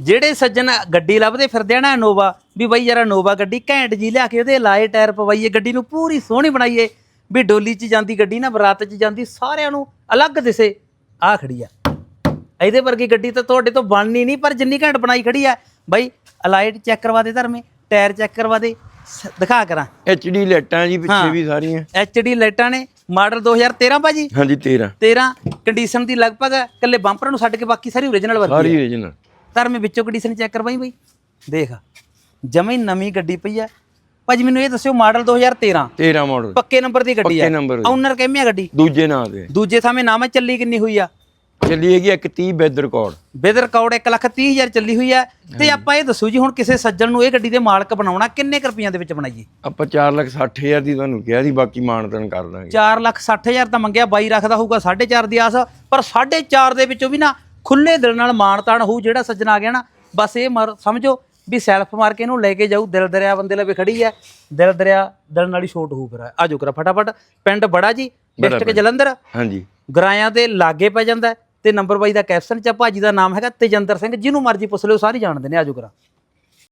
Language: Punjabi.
ਜਿਹੜੇ ਸੱਜਣ ਗੱਡੀ ਲੱਭਦੇ ਫਿਰਦੇ ਆ ਨਾ ਨੋਵਾ ਵੀ ਬਈ ਯਾਰ ਨੋਵਾ ਗੱਡੀ ਘੈਂਟ ਜੀ ਲਿਆ ਕੇ ਉਹਦੇ ਲਾਏ ਟਾਇਰ ਪਵਾਈਏ ਗੱਡੀ ਨੂੰ ਪੂਰੀ ਸੋਹਣੀ ਬਣਾਈਏ ਵੀ ਡੋਲੀ 'ਚ ਜਾਂਦੀ ਗੱਡੀ ਨਾ ਬਰਾਤ 'ਚ ਜਾਂਦੀ ਸਾਰਿਆਂ ਨੂੰ ਅਲੱਗ ਦਿਸੇ ਆ ਖੜੀ ਆ। ਇਹਦੇ ਵਰਗੀ ਗੱਡੀ ਤਾਂ ਤੁਹਾਡੇ ਤੋਂ ਬਣਨੀ ਨਹੀਂ ਪਰ ਜਿੰਨੀ ਘੈਂਟ ਬਣਾਈ ਖੜੀ ਆ ਬਾਈ ਅਲਾਈਟ ਚੈੱਕ ਕਰਵਾ ਦੇ ਧਰਮੇ ਟਾਇਰ ਚੈੱਕ ਕਰਵਾ ਦੇ ਸ- ਦਿਖਾ ਕਰਾਂ। ਐਚਡੀ ਲਾਈਟਾਂ ਜੀ ਪਿੱਛੇ ਹਾਂ। ਵੀ ਸਾਰੀਆਂ। ਐਚਡੀ ਲਾਈਟਾਂ ਨੇ ਮਾਡਲ 2013 ਭਾਜੀ? ਹਾਂਜੀ 13 13 ਕੰਡੀਸ਼ਨ ਦੀ ਲਗਭਗ ਇਕੱਲੇ ਬੰਪਰਾਂ ਨੂੰ ਛੱਡ ਕੇ ਬਾਕੀ ਸਾਰੀ ਓਰੀਜਨਲ ਵਰਗੀ ਸਾਰੀ ਹੈ ਓਰੀਜਨਲ ਧਰਮੇ ਵਿੱਚੋਂ ਕੰਡੀਸ਼ਨ ਚੈੱਕ ਕਰਵਾਈ ਬਈ? ਦੇਖ ਜਮੇ ਨਵੀਂ ਗੱਡੀ ਪਈ ਆ। ਭਾਜੀ ਮੈਨੂੰ ਇਹ ਦੱਸਿਓ ਮਾਡਲ 2013 13 ਮਾਡਲ ਪੱਕੇ ਨੰਬਰ ਦੀ ਗੱਡੀ ਪੱਕੇ ਆ number ਦੀ। ਓਨਰ ਕਿੰਨੇ ਆ ਗੱਡੀ? ਦੂਜੇ ਨਾਂ ਤੇ ਦੂਜੇ ਥਾਵੇਂ ਨਾਮ ਹੈ ਚੱਲੀ ਕਿੰਨੀ ਹੋਈ ਆ? ਚੱਲੀ ਹੈਗੀ 130 ਬੈਦ ਰਿਕਾਰਡ ਵਿਦ ਰਿਕਾਰਡ 1 ਲੱਖ 30 ਹਜ਼ਾਰ ਚੱਲੀ ਹੋਈ ਆ। ਤੇ ਆਪਾਂ ਇਹ ਦੱਸੋ ਜੀ ਹੁਣ ਕਿਸੇ ਸੱਜਣ ਨੂੰ ਇਹ ਗੱਡੀ ਦੇ ਮਾਲਕ ਬਣਾਉਣਾ ਕਿੰਨੇ ਕੁ ਰੁਪਈਆਂ ਦੇ ਵਿੱਚ ਬਣਾਈਏ? ਆਪਾਂ 4 ਲੱਖ 60 ਹਜ਼ਾਰ ਦੀ ਤੁਹਾਨੂੰ ਕਿਹਾ ਸੀ ਬਾਕੀ ਮਾਨਤਨ ਕਰ ਦਾਂਗੇ। 4 ਲੱਖ 60 ਹਜ਼ਾਰ ਤਾਂ ਮੰਗਿਆ ਬਾਈ ਰੱਖਦਾ ਹੋਊਗਾ 4.5 ਦੀ ਆਸ ਪਰ 4.5 ਦੇ ਵਿੱਚੋਂ ਵੀ ਨਾ ਖੁੱਲੇ ਦਿਲ ਨਾਲ ਮਾਨਤਾਨ ਹੋਊ ਜਿਹੜਾ ਸੱਜਣ ਆ ਗਿਆ ਨਾ ਬਸ ਇਹ ਮਰ- ਸਮਝੋ ਵੀ ਸੈਲਫ ਮਾਰ ਕੇ ਇਹਨੂੰ ਲੈ ਕੇ ਜਾਊ ਦਿਲ ਦਰਿਆ ਬੰਦੇ ਲਵੇ ਖੜੀ ਹੈ ਦਿਲ ਦਰਿਆ ਦਿਲ ਨਾਲ ਹੀ ਛੋਟ ਹੋਊ ਫਿਰ ਆਜੋ ਕਰਾ ਫਟਾਫਟ ਪਿੰਡ ਬੜਾ ਜੀ ਡਿਸਟ੍ਰਿਕਟ ਜਲੰਧਰ। ਹਾਂਜੀ। ਗਰਾਇਆਂ ਦੇ ਲਾਗੇ ਪੈ ਜਾਂਦਾ ਤੇ ਨੰਬਰ ਬਾਈ ਦਾ ਕੈਪਸ਼ਨ ਚ ਭਾਜੀ ਦਾ ਨਾਮ ਹੈਗਾ ਤੇਜਿੰਦਰ ਸਿੰਘ ਜਿਹਨੂੰ ਮਰਜ਼ੀ ਪੁੱਛ ਲਿਓ ਸਾਰੇ ਜਾਣਦੇ ਨੇ ਆਜੋ ਕਰਾ।